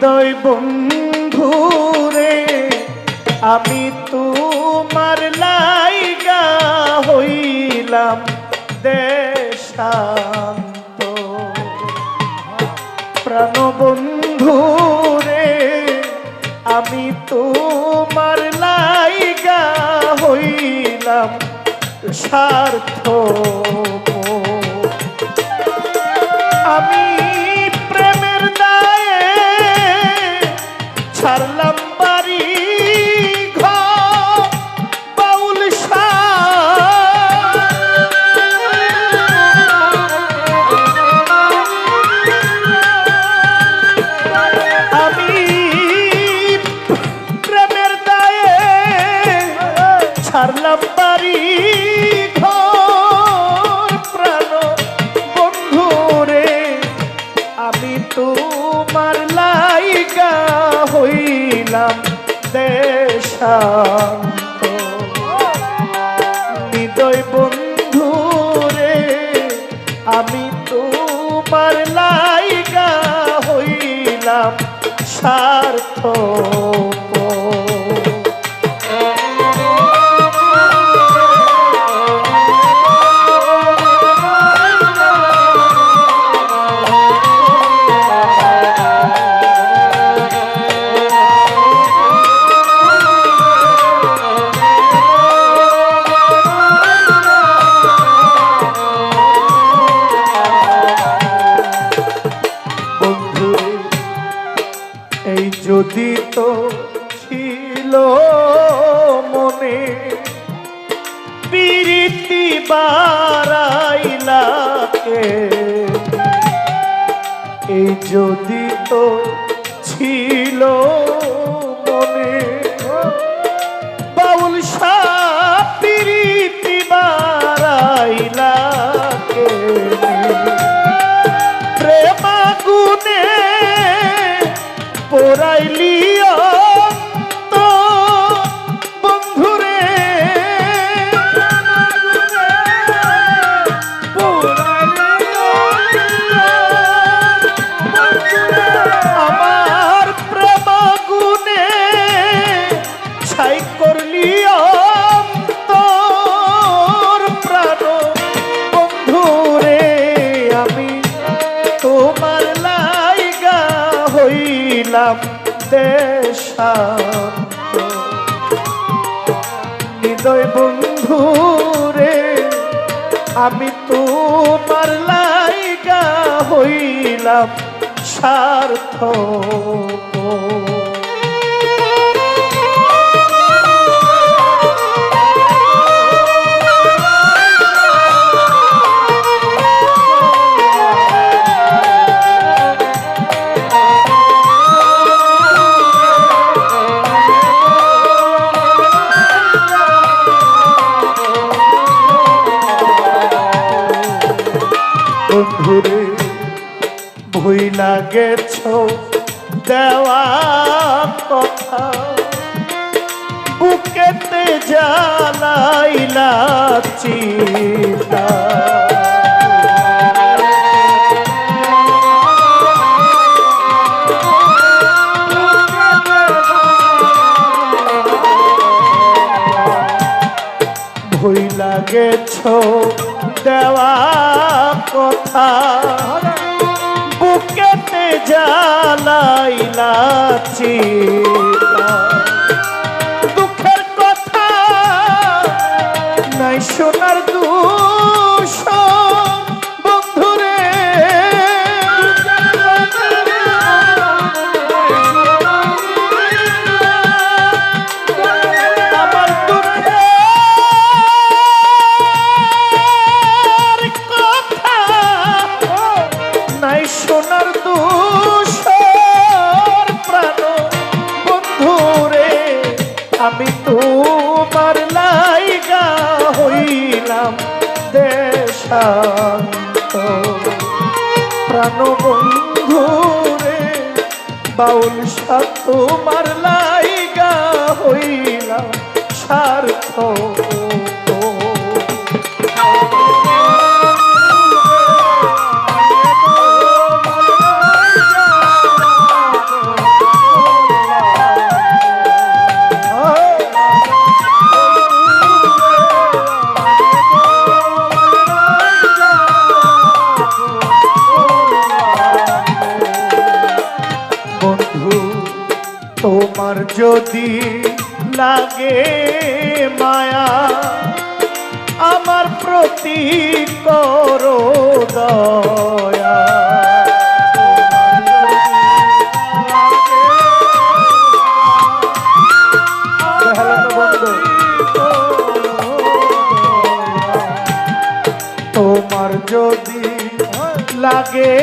হৃদয় বন্ধু রে, আমি তোমার লাইগা হইলাম দেশান্ত। প্রাণবন্ধু রে, আমি তোমার লাইগা হইলাম স্বার্থ ছাড়লাম বাড়ি, ঘর, প্রাণ। বন্ধু রে, আমি তোমার লাইগা হইলাম দেশান্ত। হৃদয় বন্ধু রে, আমি তোমার লাইগা হইলাম স্বার্থ যদি তো ছিল। হৃদয় বন্ধু রে আমি তোমার লাইগা হইলাম স্বার্থ ভুইলা গেছ দেওয়া কথা। বুকেতে জ্বালাইলা চিতা ভুইলা গেছ দেওয়া কথা। বুকেতে জ্বালাইলা চিতা দুঃখের কথা নাই শোনার দুষ হইলাম দেশান্ত প্রাণ বন্ধুরে বাউল সাত তোমার লাইগা হইলাম স্বার্থ যদি লাগে মায়া আমার প্রতি করো দয়া। তোমার যদি লাগে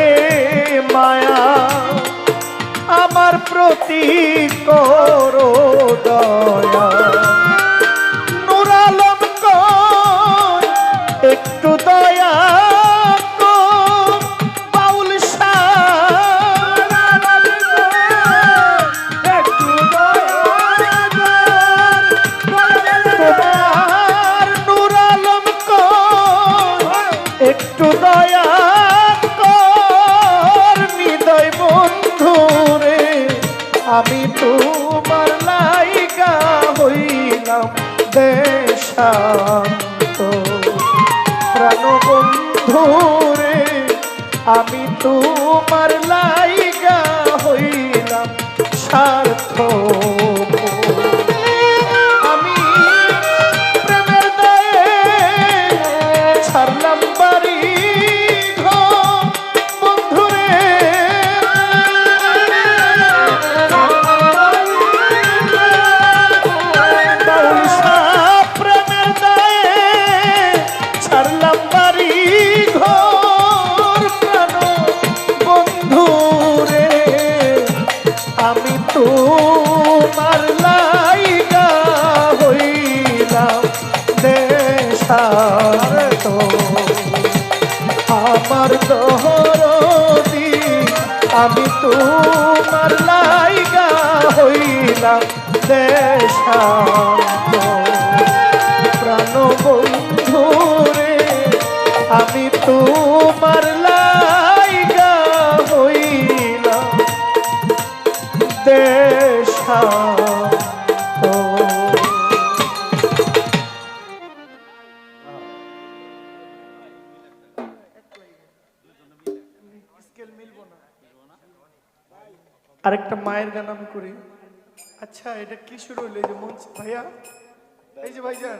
মায়া আমার প্রতি করো দয়া। নূর আলম একটু দয়া একটু দয়া রে আমি তোমার লাইগা হইলাম স্বার্থ আমার দহরদি আমি তোমার লাইগা হইলাম দেশান্ত প্রাণ আরেকটা মায়ের গান আমি করি। আচ্ছা এটা কি শুরু হলো? এই যে মঞ্চ ভাইয়া? এই যে ভাইজান।